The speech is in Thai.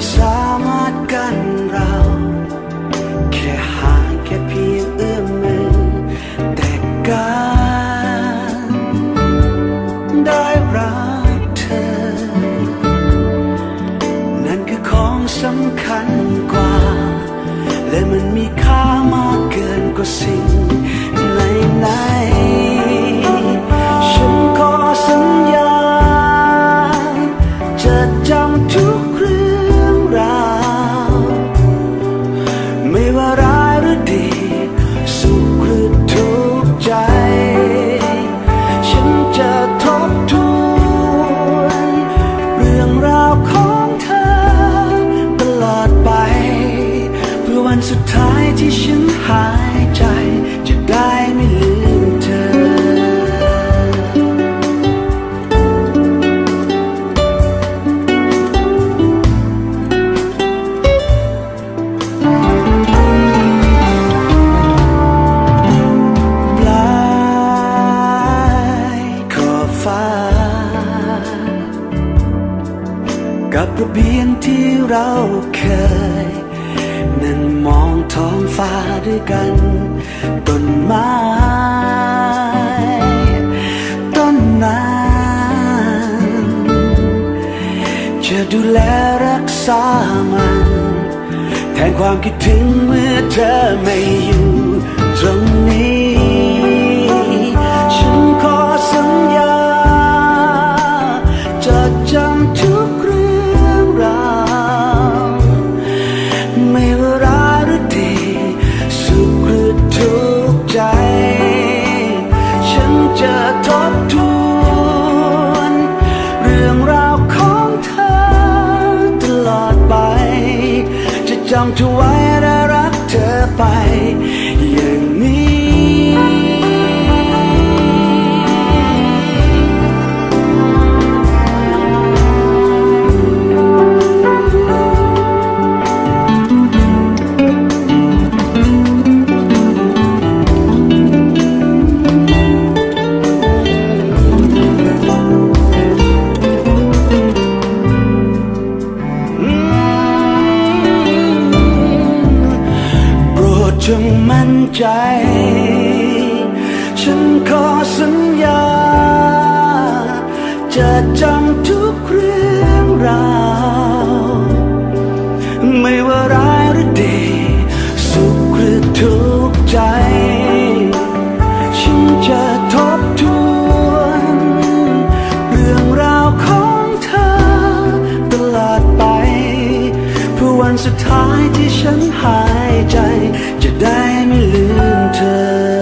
่สามารถกันเรา แค่ห่างแค่เพียงเอื้อมมือ แต่การได้รักเธอ นั่นคือของสำคัญกว่า และมันมีค่ามากเกินกว่าสิ่งไหนๆฉันขอสัญญา จะจำทุก รับระเบียนที่เราเคย นั่งมองท้องฟ้าด้วยกันต้นไม้ต้นนั้นจะดูแลรักษามัน แทนความคิดถึงเมื่อเธอไม่ จะ จงมั่นใจ ฉันขอสัญญา จะจำทุกเรื่องราว ไม่ว่าร้ายที่ฉันหายใจ จะได้ไม่ลืมเธอ